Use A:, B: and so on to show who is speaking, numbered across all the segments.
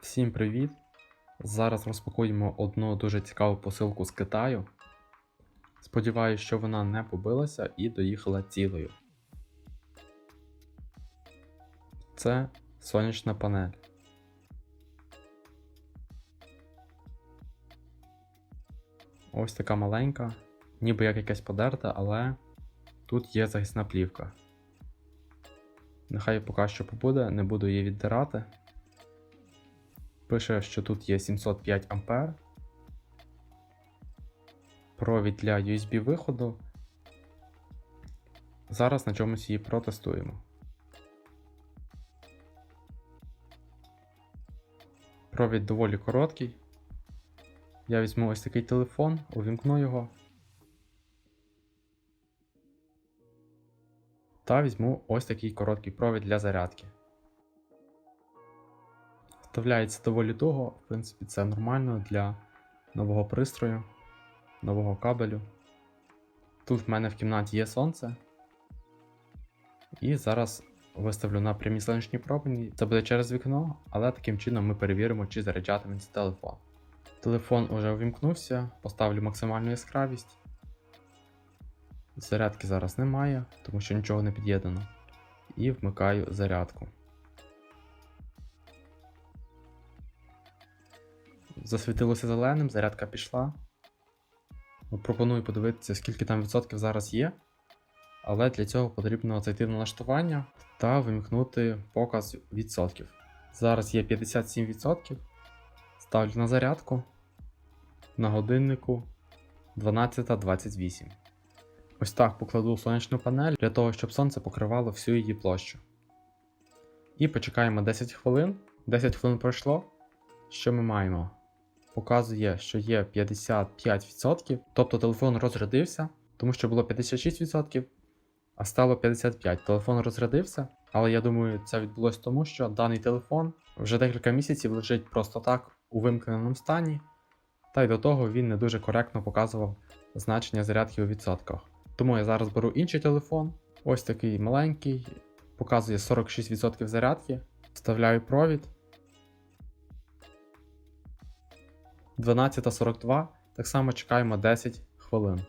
A: Всім привіт! Зараз розпакуємо одну дуже цікаву посилку з Китаю. Сподіваюсь, що вона не побилася і доїхала цілою. Це сонячна панель. Ось така маленька, ніби як якась подерта, але тут є захисна плівка. Нехай поки що побуде, не буду її віддирати. Пише, що тут є 705 А. Провід для USB виходу. Зараз на чомусь її протестуємо. Провід доволі короткий. Я візьму ось такий телефон, увімкну його. Та візьму ось такий короткий провід для зарядки. Вставляється доволі довго, в принципі, це нормально для нового пристрою, нового кабелю. Тут в мене в кімнаті є сонце. І зараз виставлю на прямі сонячні промені. Це буде через вікно, але таким чином ми перевіримо, чи заряджатиметься телефон. Телефон уже увімкнувся, поставлю максимальну яскравість. Зарядки зараз немає, тому що нічого не під'єднано. І вмикаю зарядку. Засвітилося зеленим, зарядка пішла. Пропоную подивитися, скільки там відсотків зараз є. Але для цього потрібно зайти в налаштування та вимкнути показ відсотків. Зараз є 57%. Ставлю на зарядку. На годиннику 12.28. Ось так покладу сонячну панель для того, щоб сонце покривало всю її площу. І почекаємо 10 хвилин. 10 хвилин пройшло. Що ми маємо? Показує, що є 55%, тобто телефон розрядився, тому що було 56%, а стало 55%. Телефон розрядився, але я думаю, це відбулося тому, що даний телефон вже декілька місяців лежить просто так у вимкненому стані, та й до того він не дуже коректно показував значення зарядки у відсотках. Тому я зараз беру інший телефон, ось такий маленький, показує 46% зарядки, вставляю провід. 12.42, так само чекаємо 10 хвилин.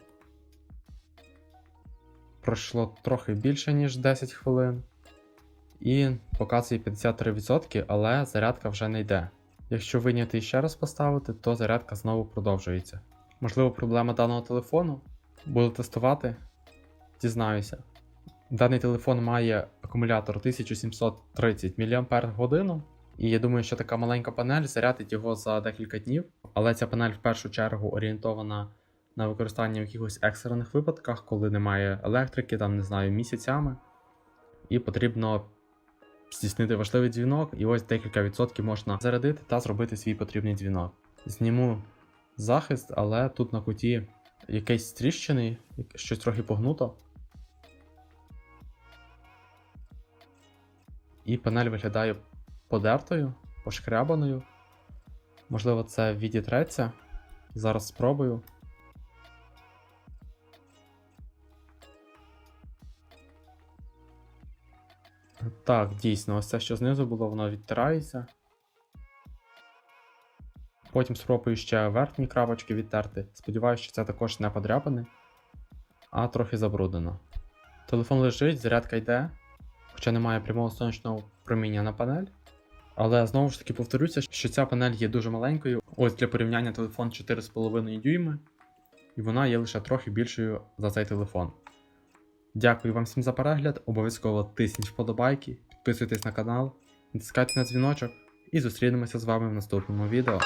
A: Пройшло трохи більше, ніж 10 хвилин. І показує 53%, але зарядка вже не йде. Якщо виняти і ще раз поставити, то зарядка знову продовжується. Можливо, проблема даного телефону. Буду тестувати, дізнаюся. Даний телефон має акумулятор 1730 мАч. І я думаю, що така маленька панель зарядить його за декілька днів, але ця панель в першу чергу орієнтована на використання в якихось екстрених випадках, коли немає електрики, там не знаю, місяцями. І потрібно здійснити важливий дзвінок, і ось декілька відсотків можна зарядити та зробити свій потрібний дзвінок. Зніму захист, але тут на куті якийсь тріщини, щось трохи погнуто. І панель виглядає подертою, пошкрябаною. Можливо, це відітреться. Зараз спробую. Так, дійсно, ось це, що знизу було, воно відтирається. Потім спробую ще верхні крапочки відтерти. Сподіваюся, що це також не подряпане, а трохи забруднено. Телефон лежить, зарядка йде, хоча немає прямого сонячного проміння на панель. Але знову ж таки повторюся, що ця панель є дуже маленькою. Ось для порівняння телефон 4,5 дюйми, і вона є лише трохи більшою за цей телефон. Дякую вам всім за перегляд. Обов'язково тисніть вподобайки, підписуйтесь на канал, натискайте на дзвіночок і зустрінемося з вами в наступному відео.